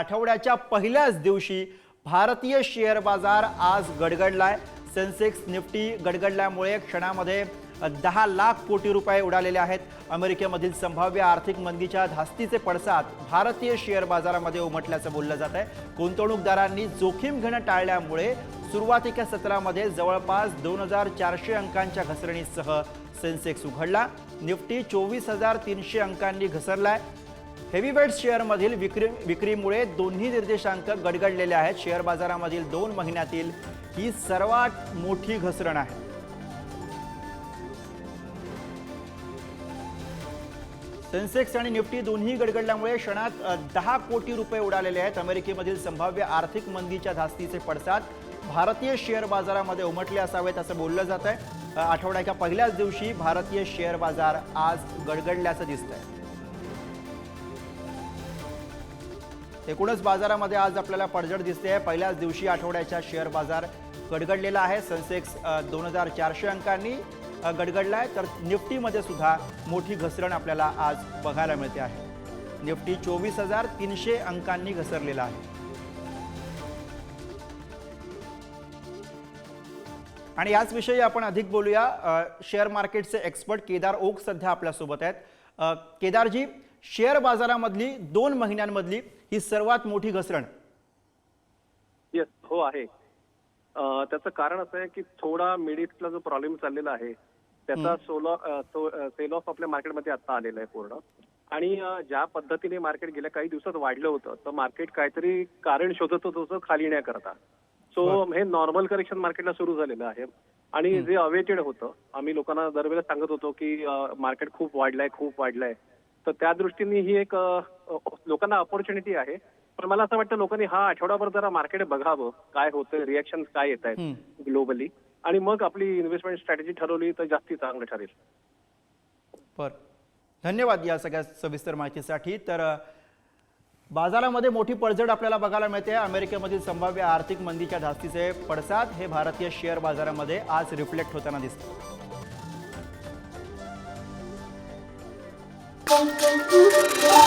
आठवड्याच्या पहिल्याच दिवशी भारतीय शेअर बाजार आज गडगडलाय. सेन्सेक्स निफ्टी गडगडल्यामुळे क्षणामध्ये दहा लाख कोटी रुपये उडालेले आहेत. अमेरिकेमधील संभाव्य आर्थिक मंदीच्या धास्तीचे पडसाद भारतीय शेअर बाजारामध्ये उमटल्याचं बोललं जात आहे गुंतवणूकदारांनी जोखीम घेणं टाळल्यामुळे सुरुवातीच्या सत्रामध्ये जवळपास दोन हजार चारशे अंकांच्या घसरणीसह सेन्सेक्स उघडला. निफ्टी चोवीस हजार तीनशे अंकांनी घसरलाय. हेवीवेट शेअरमधील विक्री विक्रीमुळे दोन्ही निर्देशांक गडगडलेले आहेत. शेअर बाजारामधील दोन महिन्यातील ही सर्वात मोठी घसरण आहे. सेन्सेक्स आणि निफ्टी दोन्ही गडगडल्यामुळे क्षणात दहा कोटी रुपये उडालेले आहेत. अमेरिकेमधील संभाव्य आर्थिक मंदीच्या धास्तीचे पडसाद भारतीय शेअर बाजारामध्ये उमटले असावेत असं बोललं जात आहे आठवड्याच्या पहिल्याच दिवशी भारतीय शेअर बाजार आज गडगडल्याचं दिसतंय. एकूणच बाजारामध्ये आज आपल्याला पडझड दिसते. पहिल्याच दिवशी आठवड्याच्या शेअर बाजार गडगडलेला आहे. सेन्सेक्स दोन हजार चारशे अंकांनी गडगडला आहे तर निफ्टीमध्ये सुद्धा मोठी घसरण आपल्याला आज बघायला मिळते आहे. निफ्टी चोवीस हजार तीनशे अंकांनी घसरलेला आहे. आणि याच विषयी आपण अधिक बोलूया. शेअर मार्केटचे एक्सपर्ट केदार ओक सध्या आपल्यासोबत आहेत. केदारजी शेअर बाजारामधली दोन महिन्यांमधली ही सर्वात मोठी घसरण. येस हो आहे. त्याचं कारण असं आहे की थोडा मिड ईस्टला जो प्रॉब्लेम चाललेला आहे त्याचा सोलो सेल ऑफ आपल्या मार्केटमध्ये आता आलेला आहे पूर्ण. आणि ज्या पद्धतीने मार्केट गेल्या काही दिवसात वाढलं होतं तर मार्केट काहीतरी कारण शोधत होतं होतं खाली येण्याकरता. सो हे नॉर्मल करेक्शन मार्केटला सुरू झालेलं आहे. आणि जे अवेटेड होतं आम्ही लोकांना दरवेळेला सांगत होतो की मार्केट खूप वाढलंय खूप वाढलंय. तर त्या दृष्टीने ही एक लोकांना ऑपॉर्च्युनिटी आहे. पण मला असं वाटतं लोकांनी हा आठवडाभर जरा मार्केट बघावं. काय होतं रिॲक्शन काय येत आहेत ग्लोबली आणि मग आपली इन्व्हेस्टमेंट स्ट्रॅटेजी ठरवली तर जास्ती चांगलं ठरेल. बर. धन्यवाद या सगळ्या सविस्तर माहितीसाठी. तर बाजारामध्ये मोठी पडझड आपल्याला बघायला मिळते. अमेरिकेमधील संभाव्य आर्थिक मंदीच्या धास्तीचे पडसाद हे भारतीय शेअर बाजारामध्ये आज रिफ्लेक्ट होताना दिसतात. tão, tão, tão, tão.